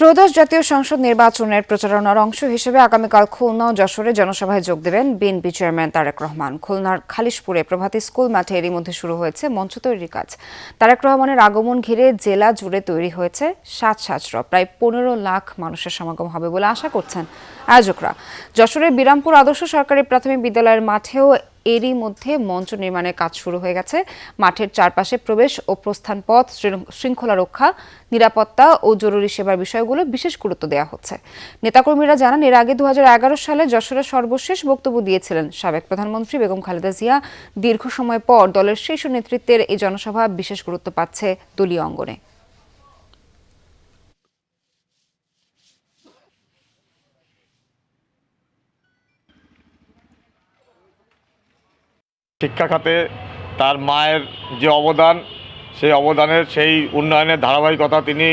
ত্রয়োদশ জাতীয় সংসদ নির্বাচনের প্রচারণার অংশ হিসেবে আগামীকাল খুলনা ও যশোরে জনসভায় যোগ দেবেন বিএনপি চেয়ারম্যান তারেক রহমান। খুলনার খালিশপুরে প্রভাতী স্কুল মাঠে এরই মধ্যে শুরু হয়েছে মঞ্চ তৈরির কাজ। তারেক রহমানের আগমন ঘিরে জেলা জুড়ে তৈরি হয়েছে সাত সাজর প্রায় পনেরো লাখ মানুষের সমাগম হবে বলে আশা করছেন আয়োজকরা। যশোরের বিরামপুর আদর্শ সরকারি প্রাথমিক বিদ্যালয়ের মাঠেও এরই মধ্যে মঞ্চ নির্মাণের কাজ শুরু হয়ে গেছে। মাঠের চারপাশে প্রবেশ ও প্রস্থান পথ শৃঙ্খলা রক্ষা, নিরাপত্তা ও জরুরি সেবার বিষয়গুলো বিশেষ গুরুত্ব দেওয়া হচ্ছে। নেতাকর্মীরা জানান, এর আগে দু হাজার এগারো সালে যশোরের সর্বশেষ বক্তব্য দিয়েছিলেন সাবেক প্রধানমন্ত্রী বেগম খালেদা জিয়া। দীর্ঘ সময় পর দলের শীর্ষ নেতৃত্বের এই জনসভা বিশেষ গুরুত্ব পাচ্ছে দলীয় অঙ্গনে। শিক্ষা খাতে তার মায়ের যে অবদান সেই অবদানের সেই উন্নয়নের ধারাবাহিকতা তিনি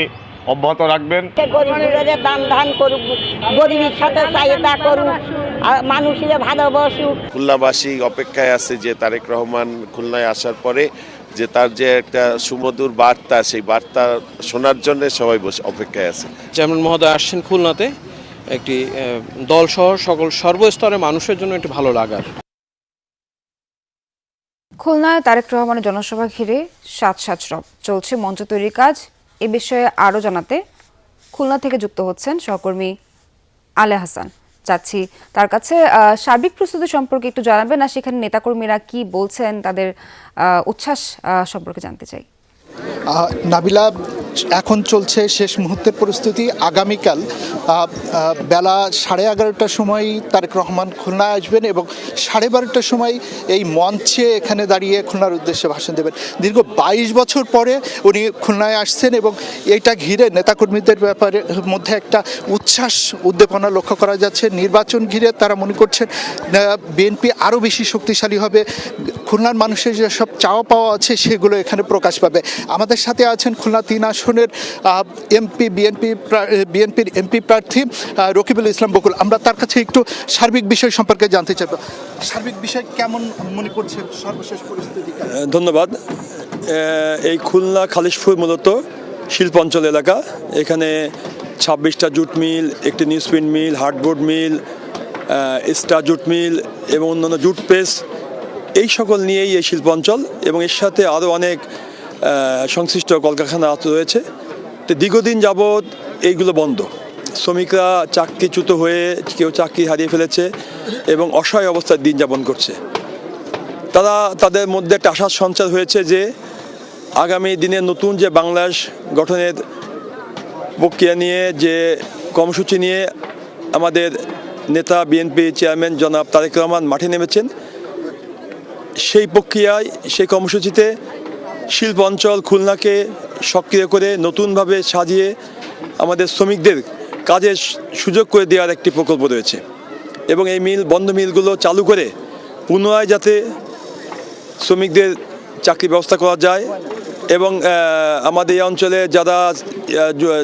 অব্যাহত রাখবেন। গরিবের দান দান করুক গরিবের সাথে চাহিদা করুক মানুষের ভালোবাসুক। খুলনাবাসী অপেক্ষায় আছে যে তারেক রহমান খুলনায় আসার পরে যে তার যে একটা সুমধুর বার্তা সেই বার্তা শোনার জন্য সবাই বসে অপেক্ষায় আছে। যেমন মহোদয় আসছেন খুলনাতে একটি দলসহ সকল সর্বস্তরে মানুষের জন্য একটি ভালো লাগার। খুলনায় তারেক রহমানের জনসভা ঘিরে সাত সাত রব চলছে মঞ্চ তৈরির কাজ। এ বিষয়ে আরও জানাতে খুলনা থেকে যুক্ত হচ্ছেন সহকর্মী আলে হাসান। চাচ্ছি তার কাছে সার্বিক প্রস্তুতি সম্পর্কে একটু জানাবেন আর সেখানে নেতাকর্মীরা কি বলছেন, তাদের উচ্ছ্বাস সম্পর্কে জানতে চাই। নাবিলা এখন চলছে শেষ মুহূর্তের প্রস্তুতি। আগামীকাল বেলা সাড়ে এগারোটার সময় তারেক রহমান খুলনায় আসবেন এবং সাড়ে বারোটার সময় এই মঞ্চে এখানে দাঁড়িয়ে খুলনার উদ্দেশ্যে ভাষণ দেবেন। দীর্ঘ বাইশ বছর পরে উনি খুলনায় আসছেন এবং এটা ঘিরে নেতাকর্মীদের ব্যাপারে মধ্যে একটা উচ্ছ্বাস, উদ্দীপনা লক্ষ্য করা যাচ্ছে। নির্বাচন ঘিরে তারা মনে করছেন বিএনপি আরও বেশি শক্তিশালী হবে। খুলনার মানুষের যেসব চাওয়া পাওয়া আছে সেগুলো এখানে প্রকাশ পাবে। আমাদের সাথে আছেন খুলনা তিন আসনের এমপি, বিএনপি বিএনপির এমপি প্রার্থী রকিবুল ইসলাম বকুল। আমরা তার কাছে একটু সার্বিক বিষয় সম্পর্কে জানতে চাইব সার্বিক বিষয় কেমন মনে করছে সর্বশেষ পরিস্থিতি? ধন্যবাদ। এই খুলনা খালিশপুর মূলত শিল্পাঞ্চল এলাকা। এখানে ছাব্বিশটা জুট মিল, একটি newsprint mill, hardboard mill star jute mill এবং অন্যান্য জুট প্রেস এই সকল নিয়েই এই শিল্পাঞ্চল এবং এর সাথে আরও অনেক সংশ্লিষ্ট কলকারখানা রয়েছে তো দীর্ঘদিন যাবৎ এইগুলো বন্ধ। শ্রমিকরা চাকরিচ্যুত হয়ে কেউ চাকরি হারিয়ে ফেলেছে এবং অসহায় অবস্থায় দিন যাপন করছে। তারা তাদের মধ্যে একটা আশার সঞ্চার হয়েছে যে আগামী দিনে নতুন যে বাংলাদেশ গঠনের প্রক্রিয়া নিয়ে, যে কর্মসূচি নিয়ে আমাদের নেতা, বিএনপি চেয়ারম্যান জনাব তারেক রহমান মাঠে নেমেছেন। সেই প্রক্রিয়ায়, সেই কর্মসূচিতে শিল্প অঞ্চল খুলনাকে সক্রিয় করে নতুনভাবে সাজিয়ে আমাদের শ্রমিকদের কাজের সুযোগ করে দেওয়ার একটি প্রকল্প রয়েছে। এবং এই মিল, বন্ধ মিলগুলো চালু করে পুনরায় যাতে শ্রমিকদের চাকরি ব্যবস্থা করা যায় এবং আমাদের এই অঞ্চলে যারা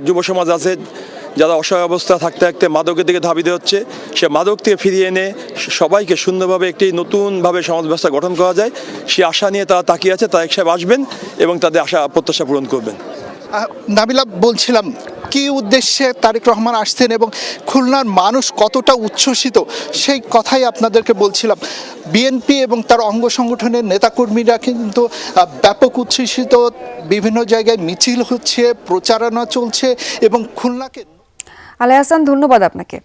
যুব সমাজ আছে যারা অসহায় অবস্থা থাকতে থাকতে মাদকের দিকে ধাবিত হচ্ছে, সে মাদক থেকে ফিরিয়ে এনে সবাইকে সুন্দরভাবে একটি নতুনভাবে সমাজ ব্যবস্থা গঠন করা যায়। সে আশা নিয়ে তারা তাকিয়ে আছে তারা একসাথে আসবেন এবং তাদের আশা প্রত্যাশা পূরণ করবেন। নাবিলা, বলছিলাম, কি উদ্দেশ্যে তারেক রহমান আসছেন এবং খুলনার মানুষ কতটা উচ্ছ্বসিত? সেই কথাই আপনাদেরকে বলছিলাম। বিএনপি এবং তার অঙ্গ সংগঠনের নেতাকর্মীরা কিন্তু ব্যাপক উচ্ছ্বসিত, বিভিন্ন জায়গায় মিছিল হচ্ছে, প্রচারণা চলছে এবং খুলনাকে আলে হাসান ধন্যবাদ আপনাকে।